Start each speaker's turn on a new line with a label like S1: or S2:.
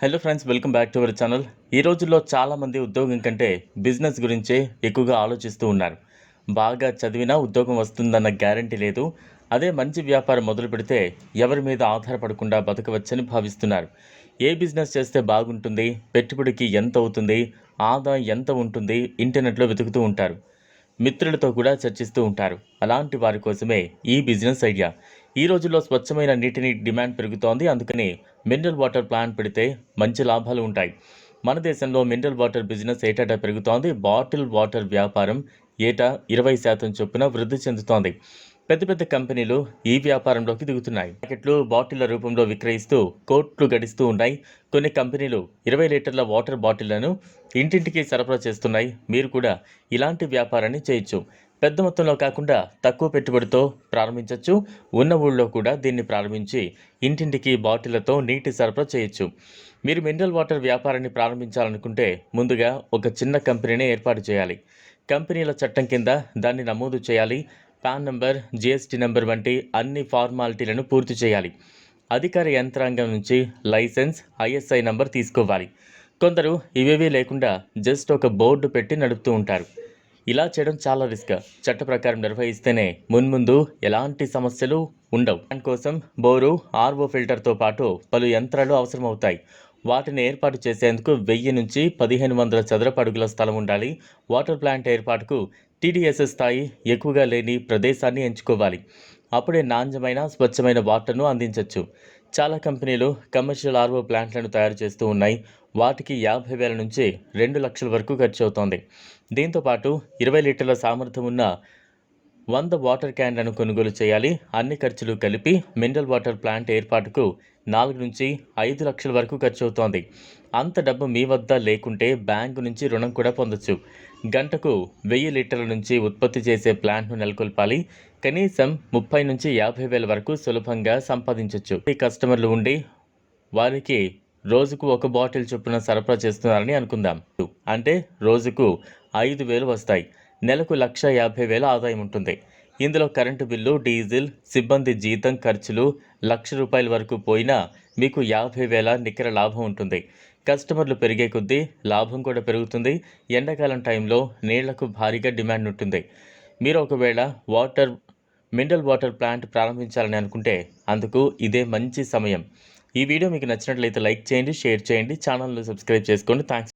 S1: Hello friends welcome back to our channel ఈ రోజుల్లో చాలామంది ఉద్యోగం కంటే బిజినెస్ గురించే ఎక్కువగా ఆలోచిస్తూ ఉన్నారు. బాగా చదివినా ఉద్యోగం వస్తుందన్న గ్యారంటీ లేదు. అదే మంచి వ్యాపారం మొదలు పెడితే ఎవరి మీద ఆధారపడకుండా బతకవచ్చని భావిస్తున్నారు. ఏ బిజినెస్ చేస్తే బాగుంటుంది? పెట్టుబడికి ఎంత అవుతుంది? ఆదాయం ఎంత ఉంటుంది? ఇంటర్నెట్లో వెతుకుతూ ఉంటారు. మిత్రులతో కూడా చర్చిస్తూ ఉంటారు. అలాంటి వారి కోసమే ఈ బిజినెస్ ఐడియా ఈ రోజుల్లో స్వచ్ఛమైన నీటిని డిమాండ్ పెరుగుతోంది. అందుకని మినరల్ వాటర్ ప్లాంట్ పెడితే మంచి లాభాలు ఉంటాయి. మన దేశంలో మినరల్ వాటర్ బిజినెస్ ఏటాటా పెరుగుతోంది. బాటిల్ వాటర్ వ్యాపారం ఏటా ఇరవై శాతం చొప్పున వృద్ధి చెందుతోంది. పెద్ద పెద్ద కంపెనీలు ఈ వ్యాపారంలోకి దిగుతున్నాయి. ప్యాకెట్లు బాటిళ్ళ రూపంలో విక్రయిస్తూ కోట్లు గడిస్తూ ఉన్నాయి. కొన్ని కంపెనీలు ఇరవై లీటర్ల వాటర్ బాటిళ్ళను ఇంటింటికి సరఫరా చేస్తున్నాయి. మీరు కూడా ఇలాంటి వ్యాపారాన్ని చేయొచ్చు. పెద్ద మొత్తంలో కాకుండా తక్కువ పెట్టుబడితో ప్రారంభించవచ్చు ఉన్న ఊళ్ళో కూడా దీన్ని ప్రారంభించి ఇంటింటికి బాటిళ్ళతో నీటి సరఫరా చేయొచ్చు. మీరు మినరల్ వాటర్ వ్యాపారాన్ని ప్రారంభించాలనుకుంటే ముందుగా ఒక చిన్న కంపెనీని ఏర్పాటు చేయాలి. కంపెనీల చట్టం కింద దాన్ని నమోదు చేయాలి. పాన్ నంబర్ జిఎస్టీ నెంబర్ వంటి అన్ని ఫార్మాలిటీలను పూర్తి చేయాలి. అధికార యంత్రాంగం నుంచి లైసెన్స్ ఐఎస్ఐ నంబర్ తీసుకోవాలి. కొందరు ఇవేవీ లేకుండా జస్ట్ ఒక బోర్డు పెట్టి నడుపుతూ ఉంటారు. ఇలా చేయడం చాలా రిస్క్. చట్ట ప్రకారం నిర్వహిస్తేనే మున్ముందు ఎలాంటి సమస్యలు ఉండవు. దానికోసం బోరు ఆర్ఓ ఫిల్టర్తో పాటు పలు యంత్రాలు అవసరమవుతాయి. వాటిని ఏర్పాటు చేసేందుకు వెయ్యి నుంచి పదిహేను వందల చదరపు అడుగుల స్థలం ఉండాలి. వాటర్ ప్లాంట్ ఏర్పాటుకు టీడీఎస్ఎస్ స్థాయి ఎక్కువగా లేని ప్రదేశాన్ని ఎంచుకోవాలి. అప్పుడే నాణ్యమైన స్వచ్ఛమైన వాటర్ను అందించవచ్చు చాలా కంపెనీలు కమర్షియల్ ఆర్ఓ ప్లాంట్లను తయారు చేస్తూ ఉన్నాయి. వాటికి యాభై వేల నుంచి రెండు లక్షల వరకు ఖర్చు అవుతోంది. దీంతోపాటు ఇరవై లీటర్ల సామర్థ్యం ఉన్న వంద వాటర్ క్యాన్లను కొనుగోలు చేయాలి. అన్ని ఖర్చులు కలిపి మినరల్ వాటర్ ప్లాంట్ ఏర్పాటుకు నాలుగు నుంచి ఐదు లక్షల వరకు ఖర్చు అవుతోంది అంత డబ్బు మీ వద్ద లేకుంటే బ్యాంకు నుంచి రుణం కూడా పొందొచ్చు. గంటకు వెయ్యి లీటర్ల నుంచి ఉత్పత్తి చేసే ప్లాంట్ను నెలకొల్పాలి. కనీసం ముప్పై నుంచి యాభై వేల వరకు సులభంగా సంపాదించవచ్చు ఈ కస్టమర్లు ఉండి వారికి రోజుకు ఒక బాటిల్ చొప్పున సరఫరా చేస్తున్నారని అనుకుందాం. అంటే రోజుకు ఐదు వేలు వస్తాయి. నెలకు లక్ష యాభై వేల ఆదాయం ఉంటుంది. ఇందులో కరెంటు బిల్లు డీజిల్ సిబ్బంది జీతం ఖర్చులు లక్ష రూపాయల వరకు పోయినా మీకు యాభై వేల నికర లాభం ఉంటుంది. కస్టమర్లు పెరిగే కొద్దీ లాభం కూడా పెరుగుతుంది. ఎండాకాలం టైంలో నీళ్ళకు భారీగా డిమాండ్ ఉంటుంది. మీరు ఒకవేళ వాటర్ మినరల్ వాటర్ ప్లాంట్ ప్రారంభించాలని అనుకుంటే అందుకు ఇదే మంచి సమయం. ఈ వీడియో మీకు నచ్చినట్లయితే లైక్ చేయండి షేర్ చేయండి ఛానల్ను సబ్స్క్రైబ్ చేసుకోండి. థ్యాంక్స్